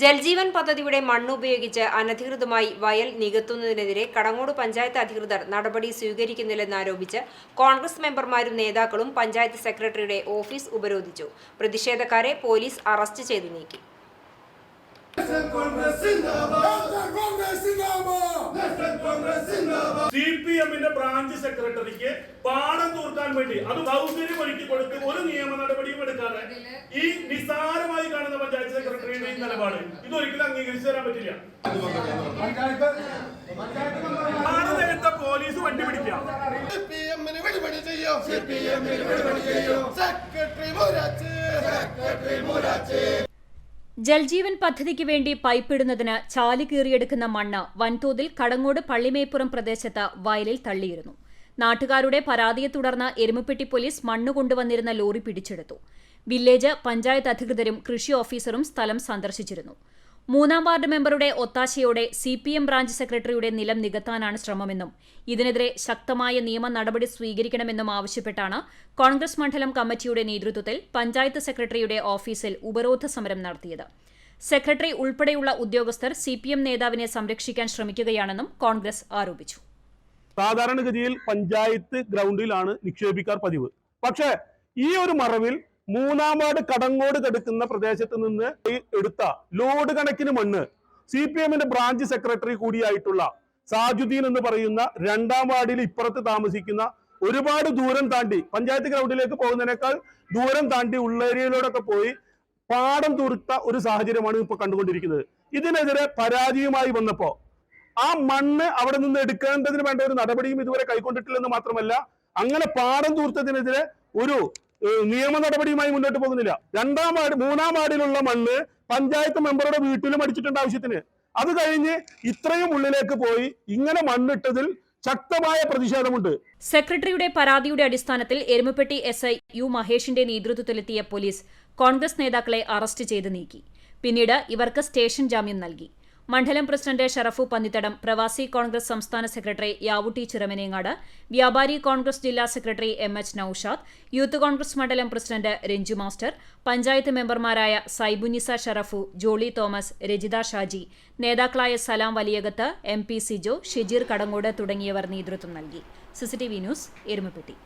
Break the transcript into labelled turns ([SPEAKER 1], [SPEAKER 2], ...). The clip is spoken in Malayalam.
[SPEAKER 1] ജൽജീവൻ പദ്ധതിയുടെ മണ്ണ് ഉപയോഗിച്ച് അനധികൃതമായി വയൽ നികത്തുന്നതിനെതിരെ കടങ്ങോട് പഞ്ചായത്ത് അധികൃതർ നടപടി സ്വീകരിക്കുന്നില്ലെന്നാരോപിച്ച് കോൺഗ്രസ് മെമ്പർമാരും നേതാക്കളും പഞ്ചായത്ത് സെക്രട്ടറിയുടെ ഓഫീസ് ഉപരോധിച്ചു. പ്രതിഷേധക്കാരെ പോലീസ് അറസ്റ്റ് ചെയ്തു നീക്കി.
[SPEAKER 2] സി പി എമ്മിന്റെ ബ്രാഞ്ച് സെക്രട്ടറിക്ക് പാഠം തൂർക്കാൻ വേണ്ടി അത് സൗകര്യം ഒരുക്കി കൊടുത്ത് ഒരു നിയമ നടപടിയും എടുക്കാതെ ഈ നിസ്സാരമായി കാണുന്ന പഞ്ചായത്ത് സെക്രട്ടറിയുടെ ഈ നിലപാട് ഇതൊരിക്കലും അംഗീകരിച്ചു തരാൻ പറ്റില്ല. പോലീസ് വണ്ടി പിടിക്കാം
[SPEAKER 3] സെക്രട്ടറി സെക്രട്ടറി
[SPEAKER 4] ജൽജീവൻ പദ്ധതിക്ക് വേണ്ടി പൈപ്പിടുന്നതിന് ചാലി കീറിയെടുക്കുന്ന മണ്ണ് വൻതോതിൽ കടങ്ങോട് പള്ളിമേപ്പുറം പ്രദേശത്ത് വയലിൽ തള്ളിയിരുന്നു. നാട്ടുകാരുടെ പരാതിയെ തുടർന്ന് എരുമപ്പെട്ടി പോലീസ് മണ്ണ് കൊണ്ടുവന്നിരുന്ന ലോറി പിടിച്ചെടുത്തു. വില്ലേജ് പഞ്ചായത്ത് അധികൃതരും കൃഷി ഓഫീസറും സ്ഥലം സന്ദർശിച്ചിരുന്നു. മൂന്നാം വാർഡ് മെമ്പറുടെ ഒത്താശയോടെ സി പി എം ബ്രാഞ്ച് സെക്രട്ടറിയുടെ നിലം നികത്താനാണ് ശ്രമമെന്നും ഇതിനെതിരെ ശക്തമായ നിയമ നടപടി സ്വീകരിക്കണമെന്നും ആവശ്യപ്പെട്ടാണ് കോൺഗ്രസ് മണ്ഡലം കമ്മിറ്റിയുടെ നേതൃത്വത്തിൽ പഞ്ചായത്ത് സെക്രട്ടറിയുടെ ഓഫീസിൽ ഉപരോധ സമരം നടത്തിയത്. സെക്രട്ടറി ഉൾപ്പെടെയുള്ള ഉദ്യോഗസ്ഥർ സി പി എം നേതാവിനെ സംരക്ഷിക്കാൻ ശ്രമിക്കുകയാണെന്നും കോൺഗ്രസ് ആരോപിച്ചു.
[SPEAKER 2] സാധാരണഗതിയിൽ പഞ്ചായത്ത് ഗ്രൗണ്ടിലാണ് നിക്ഷേപിക്കാർ പതിവ്. പക്ഷേ ഈ ഒരു മറവിൽ മൂന്നാം വാർഡ് കടങ്ങോട് കെടുക്കുന്ന പ്രദേശത്ത് നിന്ന് എടുത്ത ലോഡ് കണക്കിന് മണ്ണ് സി പി എമ്മിന്റെ ബ്രാഞ്ച് സെക്രട്ടറി കൂടിയായിട്ടുള്ള സാജുദ്ദീൻ എന്ന് പറയുന്ന രണ്ടാം വാർഡിൽ ഇപ്പുറത്ത് താമസിക്കുന്ന ഒരുപാട് ദൂരം താണ്ടി പഞ്ചായത്ത് ഗ്രൗണ്ടിലേക്ക് പോകുന്നതിനേക്കാൾ ദൂരം താണ്ടി ഉള്ളേരിയയിലൂടെയൊക്കെ പോയി പാടം തുരുത്ത ഒരു സാഹചര്യമാണ് ഇപ്പോൾ കണ്ടുകൊണ്ടിരിക്കുന്നത്. ഇതിനെതിരെ പരാതിയുമായി വന്നപ്പോ ആ മണ്ണ് അവിടെ നിന്ന് എടുക്കേണ്ടതിന് വേണ്ട ഒരു നടപടിയും ഇതുവരെ കൈക്കൊണ്ടിട്ടില്ലെന്ന് മാത്രമല്ല അങ്ങനെ പാടം തൂർത്തതിനെതിരെ ഒരു നിയമ നടപടിയുമായി മുന്നോട്ട് പോകുന്നില്ല. രണ്ടാം വാർഡ് മൂന്നാം വാർഡിലുള്ള മണ്ണ് പഞ്ചായത്ത് മെമ്പറുടെ വീട്ടിലും അടിച്ചിട്ടുണ്ട് ആവശ്യത്തിന്. അത് കഴിഞ്ഞ് ഇത്രയും ഉള്ളിലേക്ക് പോയി ഇങ്ങനെ മണ്ണിട്ടതിൽ ശക്തമായ പ്രതിഷേധമുണ്ട്.
[SPEAKER 4] സെക്രട്ടറിയുടെ പരാതിയുടെ അടിസ്ഥാനത്തിൽ എരുമപ്പെട്ടി എസ് ഐ യു മഹേഷിന്റെ നേതൃത്വത്തിലെത്തിയ പോലീസ് കോൺഗ്രസ് നേതാക്കളെ അറസ്റ്റ് ചെയ്ത് നീക്കി. പിന്നീട് ഇവർക്ക് സ്റ്റേഷൻ ജാമ്യം നൽകി. മണ്ഡലം പ്രസിഡന്റ് ഷറഫു പന്നിത്തടം പ്രവാസി കോൺഗ്രസ് സംസ്ഥാന സെക്രട്ടറി യാവുട്ടി ചിറമനേങ്ങാട് വ്യാപാരി കോൺഗ്രസ് ജില്ലാ secretary M H Noushad youth Congress മണ്ഡലം പ്രസിഡന്റ് രഞ്ജു മാസ്റ്റർ പഞ്ചായത്ത് മെമ്പർമാരായ സൈബുനിസ ഷറഫു ജോളി തോമസ് രജിത ഷാജി നേതാക്കളായ സലാം വലിയകത്ത് എം പി സിജോ ഷിജീർ കടങ്ങോട് തുടങ്ങിയവർ നേതൃത്വം നൽകി. CCTV news Erumapetty.